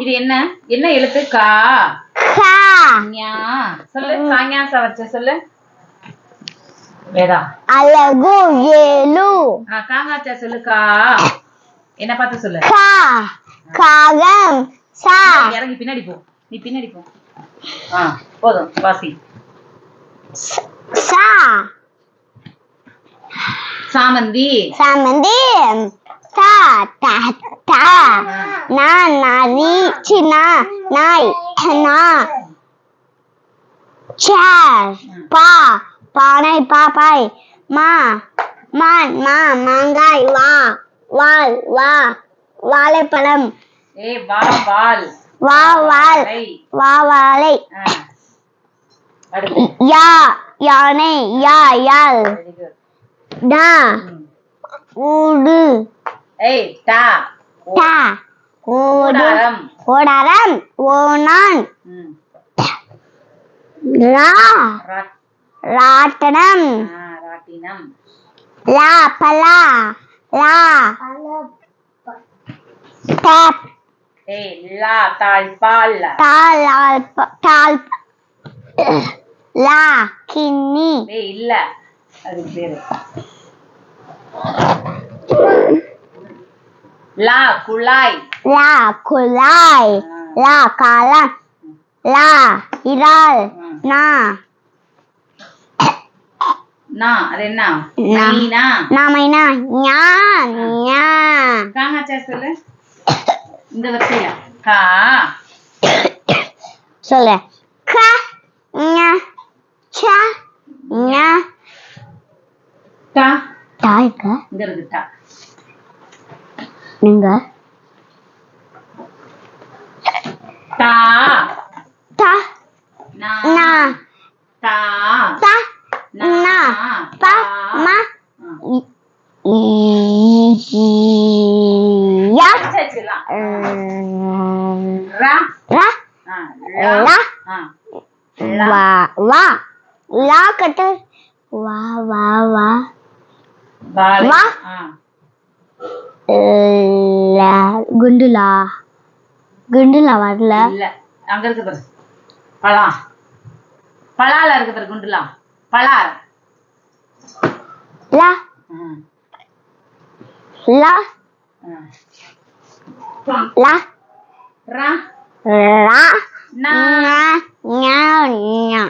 இது என்ன? என்ன எழுத்து? கா. ஞா சொல்லு காஞாசா வச்ச சொல்லு. வேதா. அழகு ஆ காங்காச்சா சொல்லு கா. என்ன பார்த்து சொல்லு. கா. காகம் சா. இறங்கி பின்னாடி போ. நீ பின்னாடி போ. ஆ போதும் வாசி. சா சாமந்தி. சாமந்தி. தா தா தா நா நரி சின்ன நாய் நா சேர் பா பானை பாப்பாய் மா மான் மா மாங்காய் வா வால். வா. வாழைப்பழம் வா வால் வா வாழை யா யானை. யா யால். டா. ஊடு. ஏய் டா. டா கூடாரம். ஓடாரம் ஓனான். ரா. ராட்டனம். லா பலா. லா. டேப் லா தாழ் பால். தால் ஆல் ப- தால் லா கிண்ணி. இல்ல. அதுக்கு பேரு. லா குழாய் லா குழாய் லா காலம் லா இறால். நா நா அது என்ன நா. மீனா நாமைனா ஞா ஞா காங்காச்சா சொல்லு. இந்த கா சொல்லு. க ஞ ச ஞ டா டா இருக்க? இங்க இருக்கு டா நீங்க? டா ட நா. நா. த. ப. ம. யா. ரா. ரா. லா. வா. வா. லா கட்டு. வா வா வா. வா. குண்டுலா? குண்டுலா வரல. இல்ல. அங்க இருக்கு பாரு. பழா பலால இருக்கு பாரு குண்டுலா. பலார் லா. லா. லா. ரா. ரா. நா. ஞா ஞா.